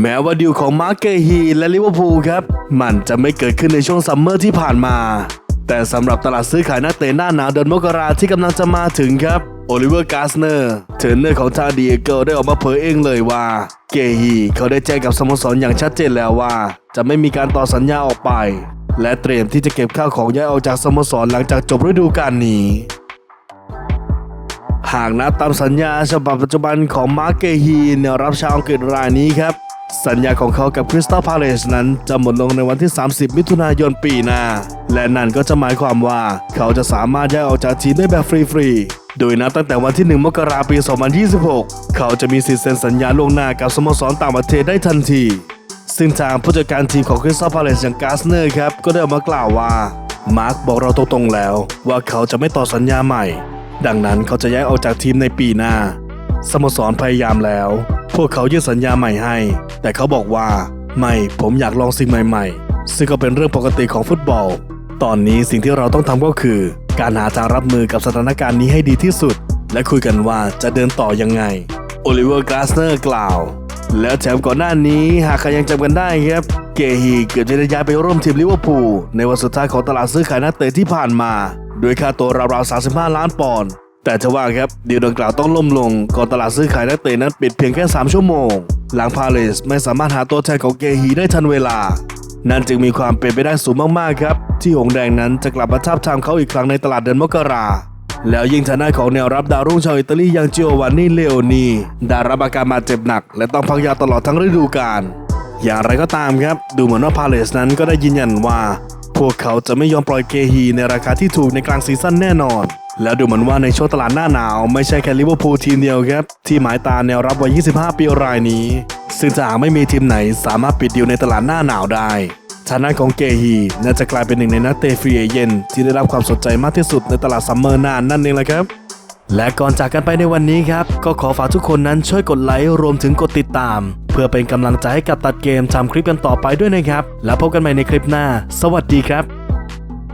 แม้ว่าดีลของมาร์เกฮีและลิเวอร์พูลครับ มันจะไม่เกิดขึ้นในช่วงซัมเมอร์ที่ผ่านมา แต่สำหรับตลาดซื้อขายนักเตะหน้าหนาวเดือนมกราที่กำลังจะมาถึงครับโอลิเวอร์กาสเนอร์เทรนเนอร์ของทาดีเอโกได้ออกมาเผยเองเลยว่า เกฮีเขาได้แจ้งกับสโมสรอย่างชัดเจนแล้วว่า จะไม่มีการต่อสัญญาออกไป และเตรียมที่จะเก็บข้าวของย้ายออกจากสโมสรหลังจากจบฤดูกาลนี้หากนับตามสัญญาฉบับปัจจุบันของมาร์เกฮีแนวรับชาวอังกฤษรายนี้ครับ สัญญาของเขากับคริสตัลพาเลสนั้นจะหมดลงในวันที่ 30 มิถุนายนปีหน้า และนั่นก็จะหมายความว่าเขาจะสามารถย้ายออกจากทีมได้แบบฟรีๆ โดยนับตั้งแต่วันที่ 1 มกราปี 2026 เขาจะมีสิทธิ์เซ็นสัญญาล่วงหน้ากับสโมสรต่างประเทศได้ทันที ซึ่งทางผู้จัดการทีมของคริสตัลพาเลสอย่างกาสเนอร์ครับก็ได้ออกมากล่าวว่า มาร์กบอกเราตรงๆแล้ว ว่าเขาจะไม่ต่อสัญญาใหม่ ดังนั้นเขาจะย้ายออกจากทีมในปีหน้า สโมสรพยายามแล้ว พวกเขายื่นสัญญาใหม่ให้ แต่เขาบอกว่าไม่ผมอยากลองสิ่งใหม่ๆ ซึ่งก็เป็นเรื่องปกติของฟุตบอล ตอนนี้สิ่งที่เราต้องทำก็คือ การหาทางรับมือกับสถานการณ์นี้ให้ดีที่สุด และคุยกันว่าจะเดินต่อยังไงโอลิเวอร์กลาสเนอร์กล่าว แล้วแถมก่อนหน้านี้หากใครยังจำกันได้ครับเกฮีเกือบจะได้ย้ายไปร่วมทีมลิเวอร์พูลในวันสุดท้ายของตลาดซื้อขายนักเตะที่ผ่านมาด้วยค่าตัวราวๆ35 ล้านปอนด์ แต่ทว่าครับดีลดังกล่าวต้องล่มลงก่อนตลาดซื้อขายนักเตะนั้นปิดเพียงแค่ 3 ชั่วโมง หลังพาเลสไม่สามารถหาตัวแทนของเกฮีได้ทันเวลา นั่นจึงมีความเป็นไปได้สูงมากๆครับ ที่หงแดงนั้นจะกลับมาทับทามเขาอีกครั้งในตลาดเดือนมกราแล้วยิ่งทางด้านของแนวรับดาวรุ่งชาวอิตาลีอย่างจิโอวานนี่เลโอนีได้รับอาการบาดเจ็บหนัก และต้องพักยาตลอดทั้งฤดูกาลอย่างไรก็ตามครับ ดูเหมือนว่าพาเลสนั้นก็ได้ยืนยันว่า พวกเขาจะไม่ยอมปล่อยเกฮีในราคาที่ถูกในกลางซีซั่นแน่นอน แล้วดูเหมือนว่าในช่วงตลาดหน้าหนาวไม่ใช่แค่ลิเวอร์พูลทีมเดียวครับ ที่หมายตาแนวรับวัย 25 ปีรายนี้ ซึ่งจะหาไม่มีทีมไหนสามารถปิดดีลในตลาดหน้าหนาวได้ฐานะของเกฮีน่าจะกลายเป็นหนึ่งในนักเตะฟรีเอเจนที่ได้รับความสนใจมากที่สุดในตลาดซัมเมอร์หน้านั่นเองแหละครับและก่อนจากกันไปในวันนี้ครับ ก็ขอฝากทุกคนนั้นช่วยกดไลค์รวมถึงกดติดตาม เพื่อเป็นกำลังใจให้กับตัดเกมทำคลิปกันต่อไปด้วยนะครับ แล้วพบกันใหม่ในคลิปหน้า สวัสดีครับ